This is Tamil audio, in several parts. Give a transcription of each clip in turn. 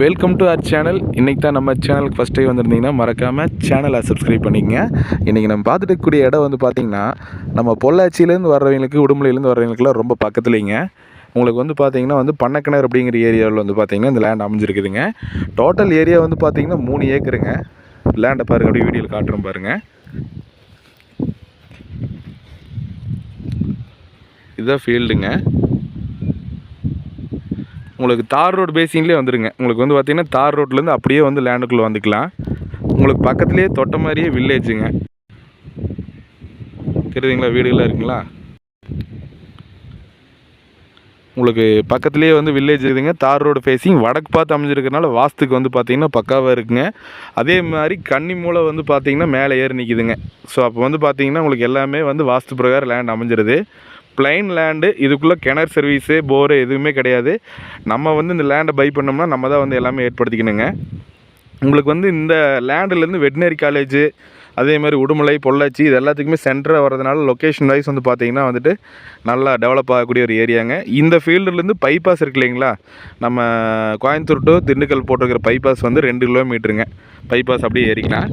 வெல்கம் டு அவர் சேனல் இன்றைக்கி தான் நம்ம சேனலுக்கு ஃபஸ்ட் டைம் வந்திருந்தீங்கன்னா மறக்காமல் சேனலை சப்ஸ்கிரைப் பண்ணிக்கங்க. இன்றைக்கி நம்ம பார்த்துட்டுக்கூடிய இடம் வந்து பார்த்திங்கன்னா நம்ம பொள்ளாச்சியிலேருந்து வர்றவங்களுக்கு உடுமலையிலேருந்து வர்றவங்களுக்குலாம் ரொம்ப பக்கத்துலேங்க. உங்களுக்கு வந்து பார்த்தீங்கன்னா வந்து பண்ணக்கிணறு அப்படிங்கிற ஏரியாவில் வந்து பார்த்தீங்கன்னா இந்த லேண்ட் அமைஞ்சிருக்குதுங்க. டோட்டல் ஏரியா வந்து பார்த்தீங்கன்னா மூணு ஏக்கருங்க. லேண்டை பாருங்கள் அப்படியே வீடியோவில் காட்டுறோம் பாருங்கள் இதுதான் ஃபீல்டுங்க உங்களுக்கு தார் ரோடு பேசிங்லேயே வந்துடுங்க உங்களுக்கு வந்து பார்த்திங்கன்னா தார் ரோட்லேருந்து அப்படியே வந்து லேண்டுக்குள்ளே வந்துக்கலாம். உங்களுக்கு பக்கத்துலேயே தொட்ட மாதிரியே வில்லேஜுங்க தெரியுதுங்களா? வீடுகள்லாம் இருக்குங்களா? உங்களுக்கு பக்கத்துலேயே வந்து வில்லேஜ் இருக்குதுங்க. தார் ரோடு ஃபேஸிங் வடக்கு பார்த்து அமைஞ்சிருக்கனால வாஸ்துக்கு வந்து பார்த்திங்கன்னா பக்காவாக இருக்குங்க. அதே மாதிரி கன்னி மூலை வந்து பார்த்திங்கன்னா மேலே ஏறி நிற்கிதுங்க ஸோ அப்போ வந்து பார்த்தீங்கன்னா உங்களுக்கு எல்லாமே வந்து வாஸ்து பிரகாரம் லேண்ட் அமைஞ்சிருது. பிளைன் லேண்டு இதுக்குள்ளே கிணறு சர்வீஸு போரு எதுவுமே கிடையாது. நம்ம வந்து இந்த லேண்டை பை பண்ணோம்னா நம்ம தான் வந்து எல்லாமே ஏற்படுத்திக்கணுங்க. உங்களுக்கு வந்து இந்த லேண்டுலேருந்து வெட்டினரி காலேஜு அதே மாதிரி உடுமலை பொள்ளாச்சி இது எல்லாத்துக்குமே சென்டராக வரதுனால லொக்கேஷன் வைஸ் வந்து பார்த்திங்கன்னா வந்துட்டு நல்லா டெவலப் ஆகக்கூடிய ஒரு ஏரியாங்க இந்த ஃபீல்டுலேருந்து பைபாஸ் இருக்கு இல்லைங்களா? நம்ம கோயம்புத்தூர் டு திண்டுக்கல் போட்டிருக்கிற பைபாஸ் வந்து ரெண்டு கிலோமீட்டருங்க பைபாஸ் அப்படியே ஏறிக்கலாம்.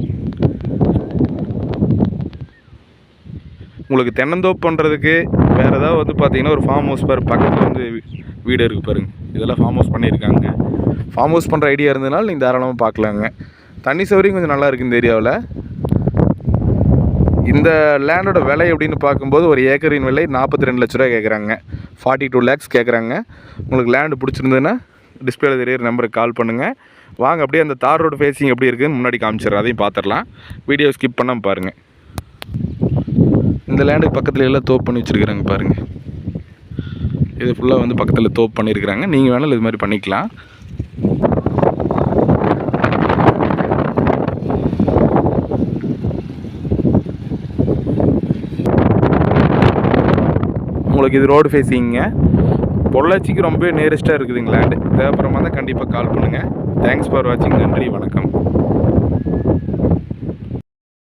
உங்களுக்கு தென்னந்தோப்பு பண்ணுறதுக்கு வேறு ஏதாவது வந்து பார்த்திங்கன்னா ஒரு ஃபார்ம் ஹவுஸ் பாரு பக்கத்தில் வந்து வீடு இருக்குது பாருங்க. இதெல்லாம் ஃபார்ம் ஹவுஸ் பண்ணியிருக்காங்க. ஃபார்ம் ஹவுஸ் பண்ணுற ஐடியா இருந்ததுனால நீங்கள் தாராளமாக பார்க்கலாங்க. தண்ணி சௌகரியம் கொஞ்சம் நல்லா இருக்குது இந்த ஏரியாவில் இந்த லேண்டோட விலை அப்படின்னு பார்க்கும்போது ஒரு ஏக்கரின் விலை நாற்பத்தி ரெண்டு லட்ச ரூபா கேட்குறாங்க. ஃபார்ட்டி டூ லேக்ஸ் கேட்குறாங்க. உங்களுக்கு லேண்டு பிடிச்சிருந்ததுன்னா டிஸ்பிளேல தெரியுற நம்பருக்கு கால் பண்ணுங்கள் வாங்க அப்படியே அந்த தார் ரோடு ஃபேஸிங் எப்படி இருக்குதுன்னு முன்னாடி காமிச்சிடுறேன். அதையும் பார்த்துடலாம். வீடியோ ஸ்கிப் பண்ணாமல் பாருங்கள் இந்த லேண்டுக்கு பக்கத்தில் எல்லாம் தோப்பு பண்ணி வச்சுருக்குறாங்க பாருங்கள் இது ஃபுல்லாக வந்து பக்கத்தில் தோப்பு பண்ணியிருக்கிறாங்க நீங்கள் வேணாலும் இது மாதிரி பண்ணிக்கலாம். உங்களுக்கு இது ரோடு ஃபேஸிங்க பொள்ளாச்சிக்கு ரொம்ப நியரஸ்ட்டாக இருக்குதுங்க லேண்டு தேவைப்படுற தான் கண்டிப்பாக கால் பண்ணுங்கள் தேங்க்ஸ் ஃபார் வாட்சிங் நன்றி வணக்கம்.